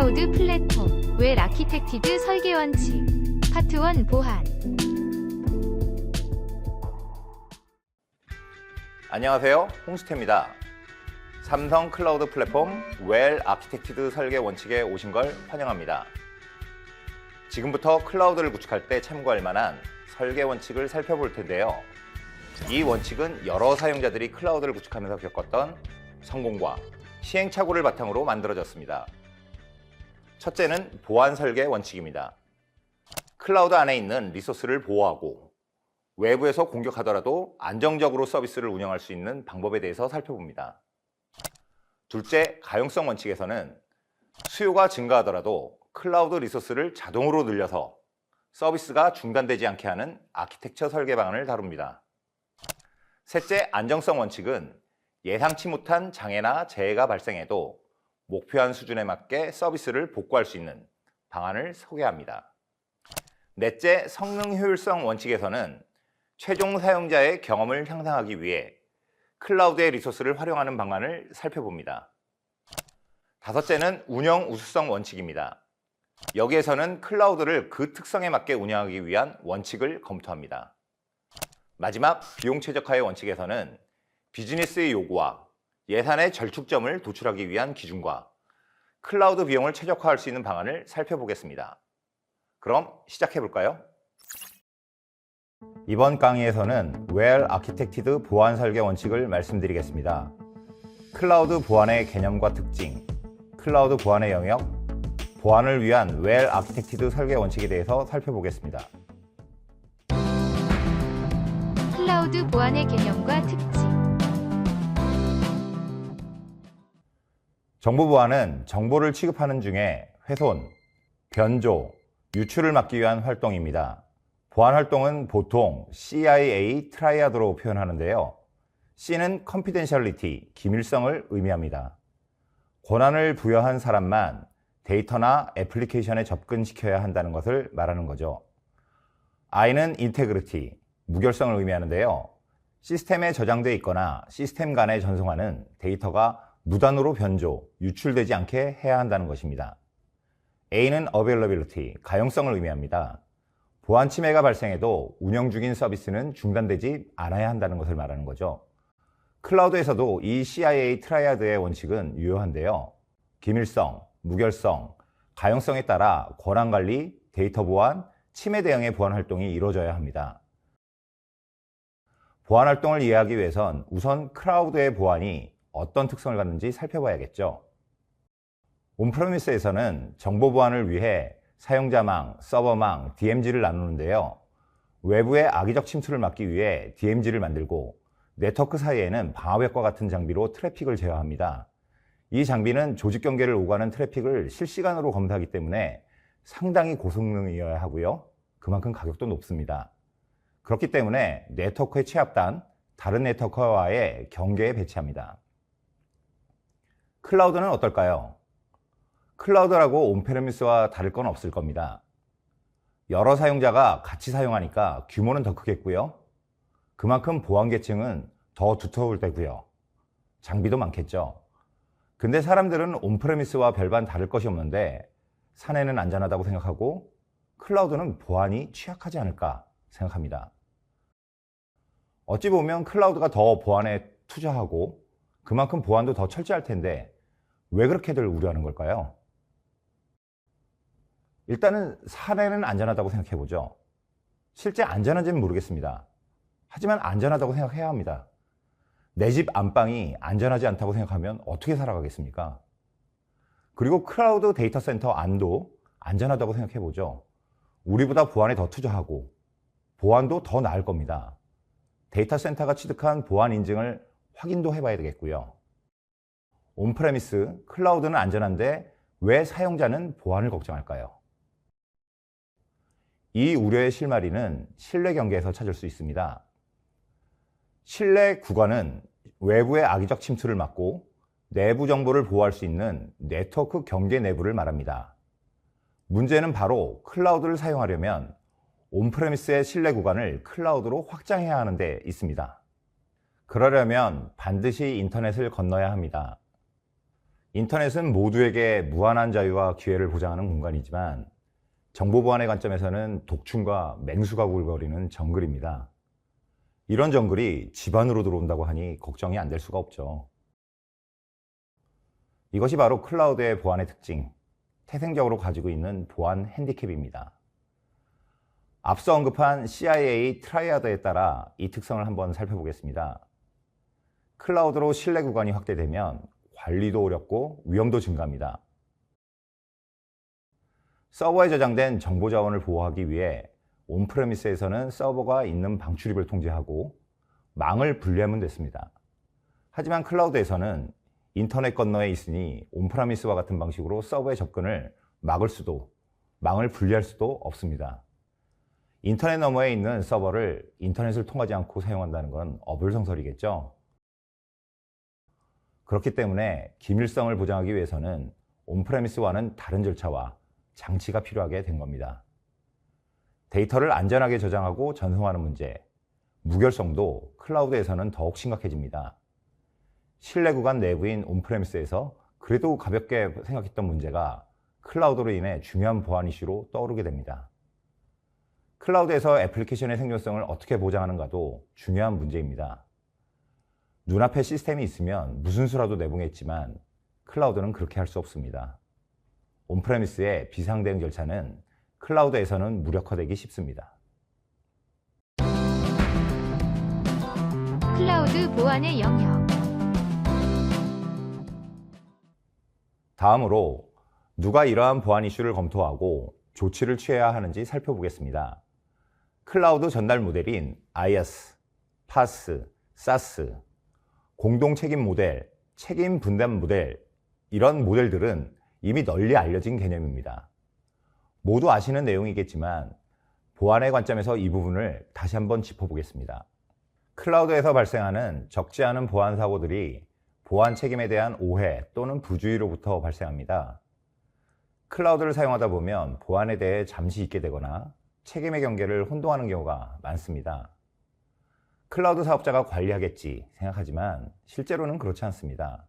클라우드 플랫폼 웰 아키텍티드 설계 원칙 파트 1 보안 안녕하세요. 홍수태입니다. 삼성 클라우드 플랫폼 웰 아키텍티드 설계 원칙에 오신 걸 환영합니다. 지금부터 클라우드를 구축할 때 참고할 만한 설계 원칙을 살펴볼 텐데요. 이 원칙은 여러 사용자들이 클라우드를 구축하면서 겪었던 성공과 시행착오를 바탕으로 만들어졌습니다. 첫째는 보안 설계 원칙입니다. 클라우드 안에 있는 리소스를 보호하고 외부에서 공격하더라도 안정적으로 서비스를 운영할 수 있는 방법에 대해서 살펴봅니다. 둘째, 가용성 원칙에서는 수요가 증가하더라도 클라우드 리소스를 자동으로 늘려서 서비스가 중단되지 않게 하는 아키텍처 설계 방안을 다룹니다. 셋째, 안정성 원칙은 예상치 못한 장애나 재해가 발생해도 목표한 수준에 맞게 서비스를 복구할 수 있는 방안을 소개합니다. 넷째, 성능 효율성 원칙에서는 최종 사용자의 경험을 향상하기 위해 클라우드의 리소스를 활용하는 방안을 살펴봅니다. 다섯째는 운영 우수성 원칙입니다. 여기에서는 클라우드를 그 특성에 맞게 운영하기 위한 원칙을 검토합니다. 마지막 비용 최적화의 원칙에서는 비즈니스의 요구와 예산의 절축점을 도출하기 위한 기준과 클라우드 비용을 최적화할 수 있는 방안을 살펴보겠습니다. 그럼 시작해 볼까요? 이번 강의에서는 Well Architected 보안 설계 원칙을 말씀드리겠습니다. 클라우드 보안의 개념과 특징, 클라우드 보안의 영역, 보안을 위한 Well Architected 설계 원칙에 대해서 살펴보겠습니다. 클라우드 보안의 개념과 특징 정보 보안은 정보를 취급하는 중에 훼손, 변조, 유출을 막기 위한 활동입니다. 보안 활동은 보통 CIA 트라이아드로 표현하는데요. C는 confidentiality, 기밀성을 의미합니다. 권한을 부여한 사람만 데이터나 애플리케이션에 접근시켜야 한다는 것을 말하는 거죠. I는 integrity, 무결성을 의미하는데요. 시스템에 저장돼 있거나 시스템 간에 전송하는 데이터가 무단으로 변조, 유출되지 않게 해야 한다는 것입니다. A는 availability, 가용성을 의미합니다. 보안 침해가 발생해도 운영 중인 서비스는 중단되지 않아야 한다는 것을 말하는 거죠. 클라우드에서도 이 CIA 트라이아드의 원칙은 유효한데요. 기밀성, 무결성, 가용성에 따라 권한 관리, 데이터 보안, 침해 대응의 보안 활동이 이루어져야 합니다. 보안 활동을 이해하기 위해선 우선 클라우드의 보안이 어떤 특성을 갖는지 살펴봐야겠죠. 온프레미스에서는 정보 보안을 위해 사용자망, 서버망, DMZ를 나누는데요. 외부의 악의적 침투를 막기 위해 DMZ를 만들고 네트워크 사이에는 방화벽과 같은 장비로 트래픽을 제어합니다. 이 장비는 조직 경계를 오가는 트래픽을 실시간으로 검사하기 때문에 상당히 고성능이어야 하고요. 그만큼 가격도 높습니다. 그렇기 때문에 네트워크의 취합단, 다른 네트워크와의 경계에 배치합니다. 클라우드는 어떨까요? 클라우드라고 온페르미스와 다를 건 없을 겁니다. 여러 사용자가 같이 사용하니까 규모는 더 크겠고요. 그만큼 보안 계층은 더 두터울 테고요. 장비도 많겠죠. 근데 사람들은 온프레미스와 별반 다를 것이 없는데 사내는 안전하다고 생각하고 클라우드는 보안이 취약하지 않을까 생각합니다. 어찌 보면 클라우드가 더 보안에 투자하고 그만큼 보안도 더 철저할 텐데 왜 그렇게들 우려하는 걸까요? 일단은 사내는 안전하다고 생각해 보죠. 실제 안전한지는 모르겠습니다. 하지만 안전하다고 생각해야 합니다. 내 집 안방이 안전하지 않다고 생각하면 어떻게 살아가겠습니까? 그리고 클라우드 데이터 센터 안도 안전하다고 생각해 보죠. 우리보다 보안에 더 투자하고 보안도 더 나을 겁니다. 데이터 센터가 취득한 보안 인증을 확인도 해봐야 되겠고요. 온프레미스, 클라우드는 안전한데 왜 사용자는 보안을 걱정할까요? 이 우려의 실마리는 실내 경계에서 찾을 수 있습니다. 실내 구간은 외부의 악의적 침투를 막고 내부 정보를 보호할 수 있는 네트워크 경계 내부를 말합니다. 문제는 바로 클라우드를 사용하려면 온프레미스의 실내 구간을 클라우드로 확장해야 하는 데 있습니다. 그러려면 반드시 인터넷을 건너야 합니다. 인터넷은 모두에게 무한한 자유와 기회를 보장하는 공간이지만 정보 보안의 관점에서는 독충과 맹수가 굴거리는 정글입니다. 이런 정글이 집안으로 들어온다고 하니 걱정이 안 될 수가 없죠. 이것이 바로 클라우드의 보안의 특징, 태생적으로 가지고 있는 보안 핸디캡입니다. 앞서 언급한 CIA 트라이아드에 따라 이 특성을 한번 살펴보겠습니다. 클라우드로 신뢰 구간이 확대되면 관리도 어렵고 위험도 증가합니다. 서버에 저장된 정보 자원을 보호하기 위해 온프레미스에서는 서버가 있는 방 출입을 통제하고 망을 분리하면 됐습니다. 하지만 클라우드에서는 인터넷 건너에 있으니 온프라미스와 같은 방식으로 서버의 접근을 막을 수도 망을 분리할 수도 없습니다. 인터넷 너머에 있는 서버를 인터넷을 통하지 않고 사용한다는 건 어불성설이겠죠. 그렇기 때문에 기밀성을 보장하기 위해서는 온프레미스와는 다른 절차와 장치가 필요하게 된 겁니다. 데이터를 안전하게 저장하고 전송하는 문제, 무결성도 클라우드에서는 더욱 심각해집니다. 신뢰 구간 내부인 온프레미스에서 그래도 가볍게 생각했던 문제가 클라우드로 인해 중요한 보안 이슈로 떠오르게 됩니다. 클라우드에서 애플리케이션의 생존성을 어떻게 보장하는가도 중요한 문제입니다. 눈앞에 시스템이 있으면 무슨 수라도 내보냈지만 클라우드는 그렇게 할 수 없습니다. 온프레미스의 비상 대응 절차는 클라우드에서는 무력화되기 쉽습니다. 클라우드 보안의 영역. 다음으로 누가 이러한 보안 이슈를 검토하고 조치를 취해야 하는지 살펴보겠습니다. 클라우드 전달 모델인 IaaS, PaaS, SaaS, 공동 책임 모델, 책임 분담 모델, 이런 모델들은 이미 널리 알려진 개념입니다. 모두 아시는 내용이겠지만 보안의 관점에서 이 부분을 다시 한번 짚어보겠습니다. 클라우드에서 발생하는 적지 않은 보안 사고들이 보안 책임에 대한 오해 또는 부주의로부터 발생합니다. 클라우드를 사용하다 보면 보안에 대해 잠시 잊게 되거나 책임의 경계를 혼동하는 경우가 많습니다. 클라우드 사업자가 관리하겠지 생각하지만 실제로는 그렇지 않습니다.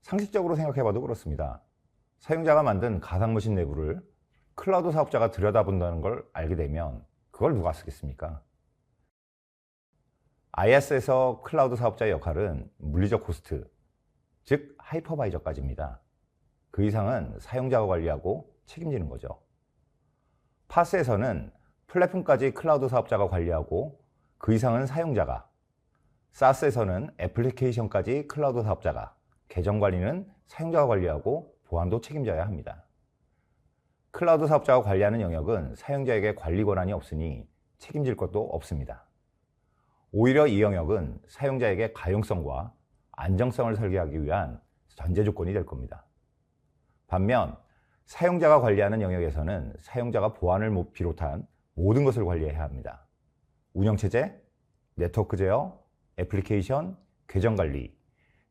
상식적으로 생각해봐도 그렇습니다. 사용자가 만든 가상머신 내부를 클라우드 사업자가 들여다본다는 걸 알게 되면 그걸 누가 쓰겠습니까? IaaS에서 클라우드 사업자의 역할은 물리적 호스트, 즉 하이퍼바이저까지입니다. 그 이상은 사용자가 관리하고 책임지는 거죠. 파스에서는 플랫폼까지 클라우드 사업자가 관리하고 그 이상은 사용자가, 사스에서는 애플리케이션까지 클라우드 사업자가, 계정 관리는 사용자가 관리하고 보안도 책임져야 합니다. 클라우드 사업자가 관리하는 영역은 사용자에게 관리 권한이 없으니 책임질 것도 없습니다. 오히려 이 영역은 사용자에게 가용성과 안정성을 설계하기 위한 전제 조건이 될 겁니다. 반면 사용자가 관리하는 영역에서는 사용자가 보안을 비롯한 모든 것을 관리해야 합니다. 운영체제, 네트워크 제어, 애플리케이션, 계정 관리,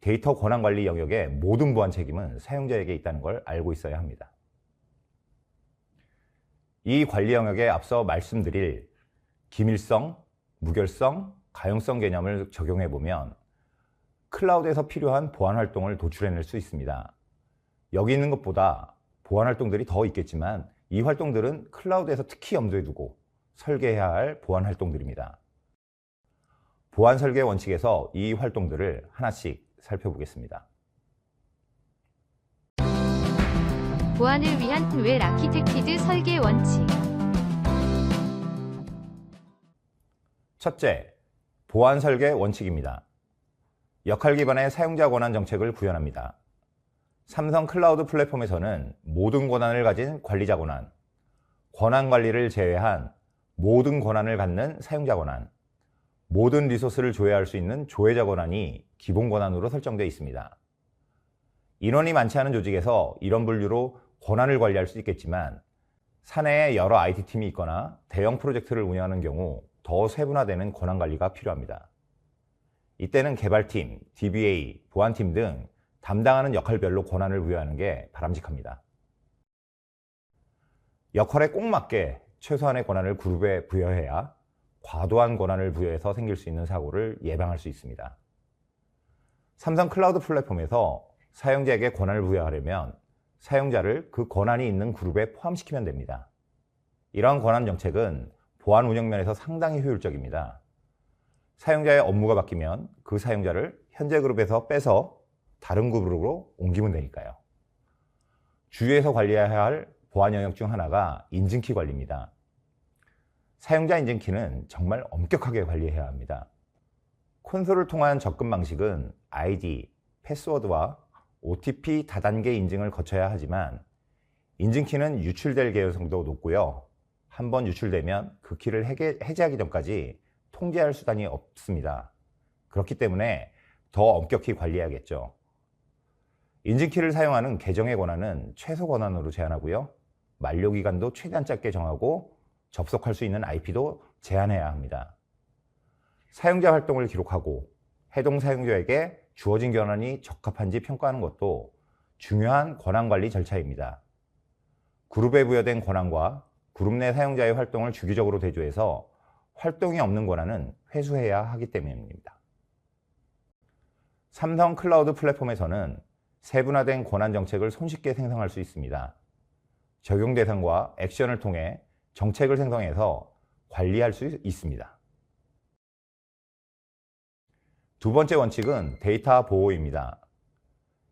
데이터 권한 관리 영역의 모든 보안 책임은 사용자에게 있다는 걸 알고 있어야 합니다. 이 관리 영역에 앞서 말씀드릴 기밀성, 무결성, 가용성 개념을 적용해 보면 클라우드에서 필요한 보안 활동을 도출해낼 수 있습니다. 여기 있는 것보다 보안 활동들이 더 있겠지만 이 활동들은 클라우드에서 특히 염두에 두고 설계해야 할 보안 활동들입니다. 보안 설계 원칙에서 이 활동들을 하나씩 살펴보겠습니다. 보안을 위한 웰 아키텍티드 설계 원칙. 첫째, 보안 설계 원칙입니다. 역할 기반의 사용자 권한 정책을 구현합니다. 삼성 클라우드 플랫폼에서는 모든 권한을 가진 관리자 권한, 권한 관리를 제외한 모든 권한을 갖는 사용자 권한, 모든 리소스를 조회할 수 있는 조회자 권한이 기본 권한으로 설정되어 있습니다. 인원이 많지 않은 조직에서 이런 분류로 권한을 관리할 수 있겠지만 사내에 여러 IT팀이 있거나 대형 프로젝트를 운영하는 경우 더 세분화되는 권한 관리가 필요합니다. 이때는 개발팀, DBA, 보안팀 등 담당하는 역할별로 권한을 부여하는 게 바람직합니다. 역할에 꼭 맞게 최소한의 권한을 그룹에 부여해야 과도한 권한을 부여해서 생길 수 있는 사고를 예방할 수 있습니다. 삼성 클라우드 플랫폼에서 사용자에게 권한을 부여하려면 사용자를 그 권한이 있는 그룹에 포함시키면 됩니다. 이러한 권한 정책은 보안 운영 면에서 상당히 효율적입니다. 사용자의 업무가 바뀌면 그 사용자를 현재 그룹에서 빼서 다른 그룹으로 옮기면 되니까요. 주위에서 관리해야 할 보안 영역 중 하나가 인증키 관리입니다. 사용자 인증키는 정말 엄격하게 관리해야 합니다. 콘솔을 통한 접근 방식은 아이디, 패스워드와 OTP 다단계 인증을 거쳐야 하지만 인증키는 유출될 개연성도 높고요. 한번 유출되면 그 키를 해제- 해제하기 전까지 통제할 수단이 없습니다. 그렇기 때문에 더 엄격히 관리해야겠죠. 인증키를 사용하는 계정의 권한은 최소 권한으로 제한하고요. 만료 기간도 최대한 짧게 정하고 접속할 수 있는 IP도 제한해야 합니다. 사용자 활동을 기록하고 해동 사용자에게 주어진 권한이 적합한지 평가하는 것도 중요한 권한 관리 절차입니다. 그룹에 부여된 권한과 그룹 내 사용자의 활동을 주기적으로 대조해서 활동이 없는 권한은 회수해야 하기 때문입니다. 삼성 클라우드 플랫폼에서는 세분화된 권한 정책을 손쉽게 생성할 수 있습니다. 적용 대상과 액션을 통해 정책을 생성해서 관리할 수 있습니다. 두 번째 원칙은 데이터 보호입니다.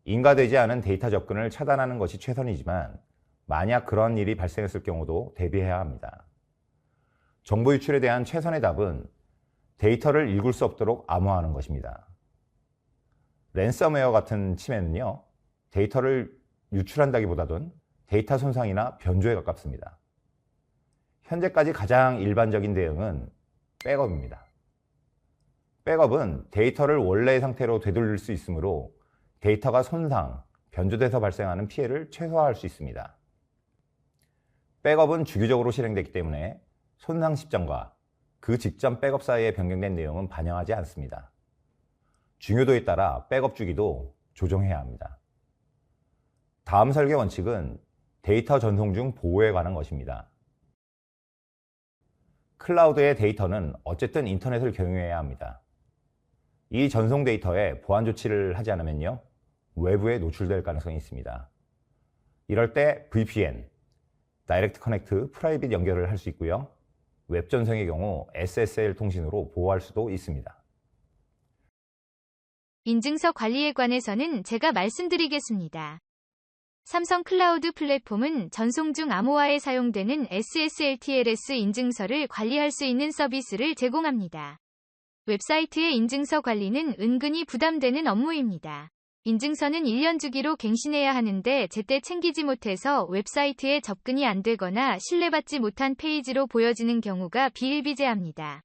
인가되지 않은 데이터 접근을 차단하는 것이 최선이지만 만약 그런 일이 발생했을 경우도 대비해야 합니다. 정보 유출에 대한 최선의 답은 데이터를 읽을 수 없도록 암호화하는 것입니다. 랜섬웨어 같은 침해는요, 데이터를 유출한다기보다는 데이터 손상이나 변조에 가깝습니다. 현재까지 가장 일반적인 대응은 백업입니다. 백업은 데이터를 원래의 상태로 되돌릴 수 있으므로 데이터가 손상, 변조돼서 발생하는 피해를 최소화할 수 있습니다. 백업은 주기적으로 실행되기 때문에 손상 시점과 그 직전 백업 사이에 변경된 내용은 반영하지 않습니다. 중요도에 따라 백업 주기도 조정해야 합니다. 다음 설계 원칙은 데이터 전송 중 보호에 관한 것입니다. 클라우드의 데이터는 어쨌든 인터넷을 경유해야 합니다. 이 전송 데이터에 보안 조치를 하지 않으면요, 외부에 노출될 가능성이 있습니다. 이럴 때 VPN, 다이렉트 커넥트, 프라이빗 연결을 할 수 있고요. 웹 전송의 경우 SSL 통신으로 보호할 수도 있습니다. 인증서 관리에 관해서는 제가 말씀드리겠습니다. 삼성 클라우드 플랫폼은 전송 중 암호화에 사용되는 SSL/TLS 인증서를 관리할 수 있는 서비스를 제공합니다. 웹사이트의 인증서 관리는 은근히 부담되는 업무입니다. 인증서는 1년 주기로 갱신해야 하는데 제때 챙기지 못해서 웹사이트에 접근이 안 되거나 신뢰받지 못한 페이지로 보여지는 경우가 비일비재합니다.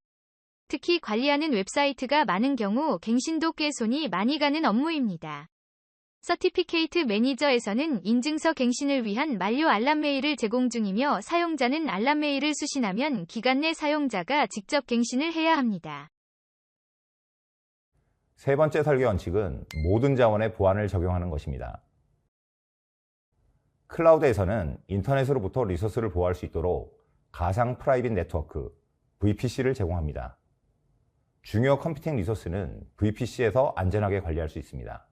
특히 관리하는 웹사이트가 많은 경우 갱신도 꽤 손이 많이 가는 업무입니다. 서티피케이트 매니저에서는 인증서 갱신을 위한 만료 알람 메일을 제공 중이며 사용자는 알람 메일을 수신하면 기간 내 사용자가 직접 갱신을 해야 합니다. 세 번째 설계 원칙은 모든 자원의 보안을 적용하는 것입니다. 클라우드에서는 인터넷으로부터 리소스를 보호할 수 있도록 가상 프라이빗 네트워크, VPC를 제공합니다. 중요 컴퓨팅 리소스는 VPC에서 안전하게 관리할 수 있습니다.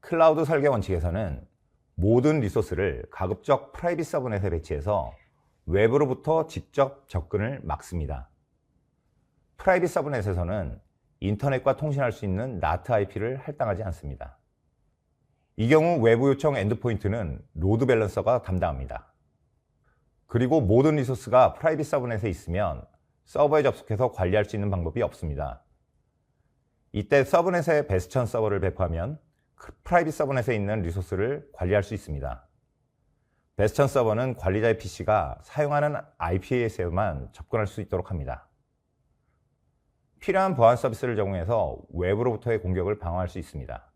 클라우드 설계 원칙에서는 모든 리소스를 가급적 프라이빗 서브넷에 배치해서 외부로부터 직접 접근을 막습니다. 프라이빗 서브넷에서는 인터넷과 통신할 수 있는 NAT IP를 할당하지 않습니다. 이 경우 외부 요청 엔드포인트는 로드 밸런서가 담당합니다. 그리고 모든 리소스가 프라이빗 서브넷에 있으면 서버에 접속해서 관리할 수 있는 방법이 없습니다. 이때 서브넷에 베스천 서버를 배포하면 그 프라이빗 서브넷에 있는 리소스를 관리할 수 있습니다. 베스천 서버는 관리자의 PC가 사용하는 IP에만 접근할 수 있도록 합니다. 필요한 보안 서비스를 제공해서 외부로부터의 공격을 방어할 수 있습니다.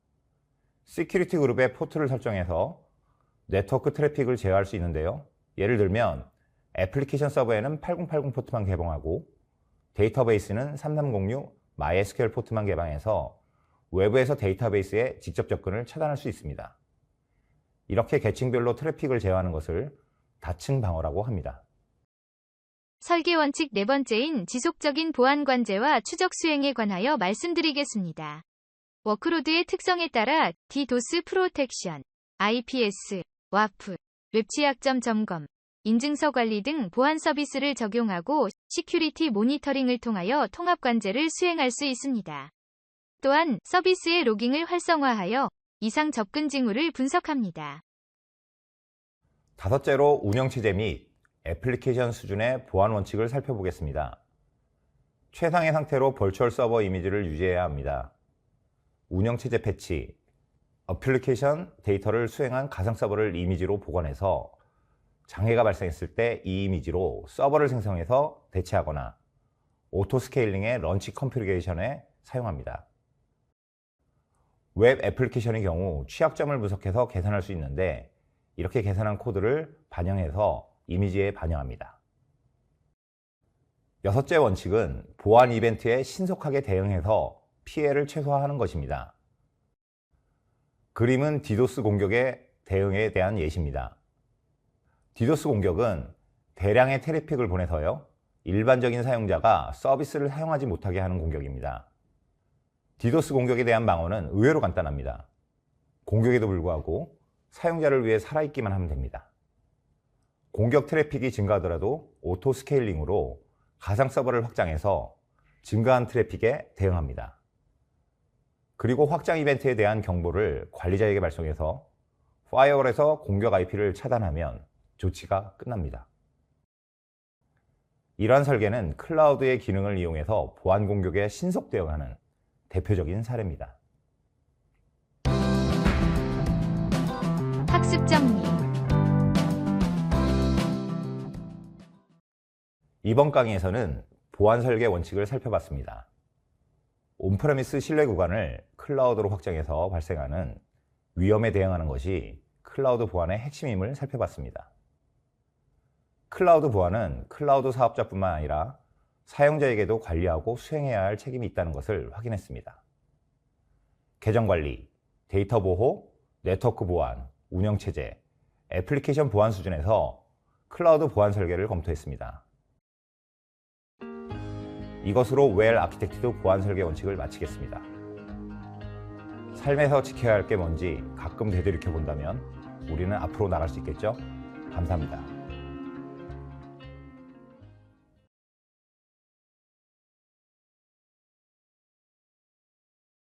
시큐리티 그룹의 포트를 설정해서 네트워크 트래픽을 제어할 수 있는데요. 예를 들면 애플리케이션 서버에는 8080 포트만 개방하고 데이터베이스는 3306 MySQL 포트만 개방해서 외부에서 데이터베이스에 직접 접근을 차단할 수 있습니다. 이렇게 계층별로 트래픽을 제어하는 것을 다층 방어라고 합니다. 설계 원칙 네 번째인 지속적인 보안 관제와 추적 수행에 관하여 말씀드리겠습니다. 워크로드의 특성에 따라 DDoS 프로텍션, IPS, 와프, 웹 취약점 점검, 인증서 관리 등 보안 서비스를 적용하고 시큐리티 모니터링을 통하여 통합 관제를 수행할 수 있습니다. 또한 서비스의 로깅을 활성화하여 이상 접근 징후를 분석합니다. 다섯째로 운영체제 및 애플리케이션 수준의 보안 원칙을 살펴보겠습니다. 최상의 상태로 벌추얼 서버 이미지를 유지해야 합니다. 운영체제 패치, 어플리케이션 데이터를 수행한 가상 서버를 이미지로 보관해서 장애가 발생했을 때 이 이미지로 서버를 생성해서 대체하거나 오토 스케일링의 런치 컴퓨리케이션에 사용합니다. 웹 애플리케이션의 경우 취약점을 분석해서 계산할 수 있는데 이렇게 계산한 코드를 반영해서 이미지에 반영합니다. 여섯째 원칙은 보안 이벤트에 신속하게 대응해서 피해를 최소화하는 것입니다. 그림은 디도스 공격의 대응에 대한 예시입니다. 디도스 공격은 대량의 트래픽을 보내서요, 일반적인 사용자가 서비스를 사용하지 못하게 하는 공격입니다. 디도스 공격에 대한 방어는 의외로 간단합니다. 공격에도 불구하고 사용자를 위해 살아있기만 하면 됩니다. 공격 트래픽이 증가하더라도 오토 스케일링으로 가상 서버를 확장해서 증가한 트래픽에 대응합니다. 그리고 확장 이벤트에 대한 경보를 관리자에게 발송해서 파이어월에서 공격 IP를 차단하면 조치가 끝납니다. 이러한 설계는 클라우드의 기능을 이용해서 보안 공격에 신속 대응하는 대표적인 사례입니다. 학습 정리. 이번 강의에서는 보안 설계 원칙을 살펴봤습니다. 온프레미스 신뢰 구간을 클라우드로 확장해서 발생하는 위험에 대응하는 것이 클라우드 보안의 핵심임을 살펴봤습니다. 클라우드 보안은 클라우드 사업자뿐만 아니라 사용자에게도 관리하고 수행해야 할 책임이 있다는 것을 확인했습니다. 계정 관리, 데이터 보호, 네트워크 보안, 운영 체제, 애플리케이션 보안 수준에서 클라우드 보안 설계를 검토했습니다. 이것으로 웰 아키텍트드 보안 설계 원칙을 마치겠습니다. 삶에서 지켜야 할 게 뭔지 가끔 되돌이켜 본다면 우리는 앞으로 나갈 수 있겠죠? 감사합니다.